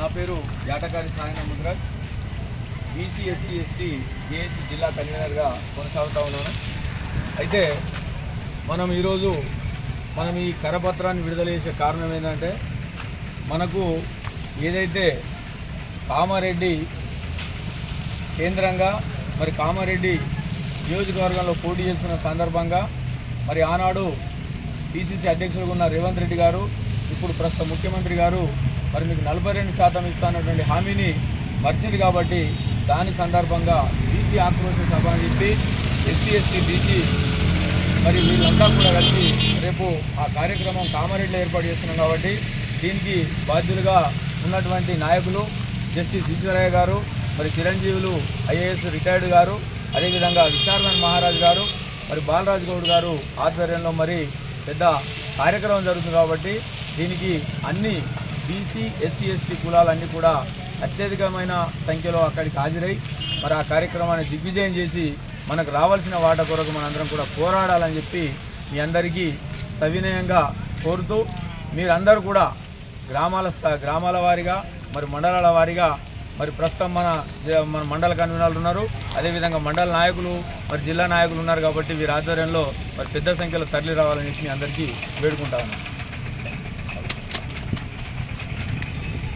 నా పేరు Yatakari Sayana Mudiraj BC SC ST JAC జిల్లా కన్వీనర్గా కొనసాగుతూ ఉన్నాను. అయితే మనం ఈరోజు మనం ఈ కరపత్రాన్ని విడుదల చేసే కారణం ఏంటంటే మనకు ఏదైతే కామారెడ్డి కేంద్రంగా మరి కామారెడ్డి నియోజకవర్గంలో పోటీ చేస్తున్న సందర్భంగా మరి ఆనాడు పిసిసి అధ్యక్షులుగా ఉన్న రేవంత్ రెడ్డి గారు ఇప్పుడు ప్రస్తుత ముఖ్యమంత్రి గారు మరి మీకు నలభై రెండు శాతం ఇస్తానటువంటి హామీని మర్చింది కాబట్టి దాని సందర్భంగా బీసీ ఆక్రోశ సభ అని చెప్పి ఎస్సీ ఎస్టీ బీసీ మరి వీళ్ళంతా కూడా కలిసి రేపు ఆ కార్యక్రమం కామారెడ్డిలో ఏర్పాటు చేస్తున్నాం కాబట్టి దీనికి బాధ్యులుగా ఉన్నటువంటి నాయకులు జస్టిస్ ఈశ్వరయ్య గారు మరి చిరంజీవులు ఐఏఎస్ రిటైర్డ్ గారు అదేవిధంగా విశారమన్ మహారాజ్ గారు మరి బాలరాజ్ గౌడ్ గారు ఆధ్వర్యంలో మరి పెద్ద కార్యక్రమం జరుగుతుంది కాబట్టి దీనికి అన్ని బీసీ ఎస్సీ ఎస్టీ కులాలన్నీ కూడా అత్యధికమైన సంఖ్యలో అక్కడికి హాజరై మరి ఆ కార్యక్రమాన్ని దిగ్విజయం చేసి మనకు రావాల్సిన వాట కొరకు మనందరం కూడా పోరాడాలని చెప్పి మీ అందరికీ సవినయంగా కోరుతూ మీరందరూ కూడా గ్రామాల గ్రామాల వారీగా మరి మండలాల వారీగా మరి ప్రస్తుతం మన మన మండల కన్వీనర్లు ఉన్నారు. అదేవిధంగా మండల నాయకులు మరి జిల్లా నాయకులు ఉన్నారు కాబట్టి వీరి ఆధ్వర్యంలో మరి పెద్ద సంఖ్యలో తరలి రావాలని చెప్పి మీ అందరికీ వేడుకుంటా ఉన్నాను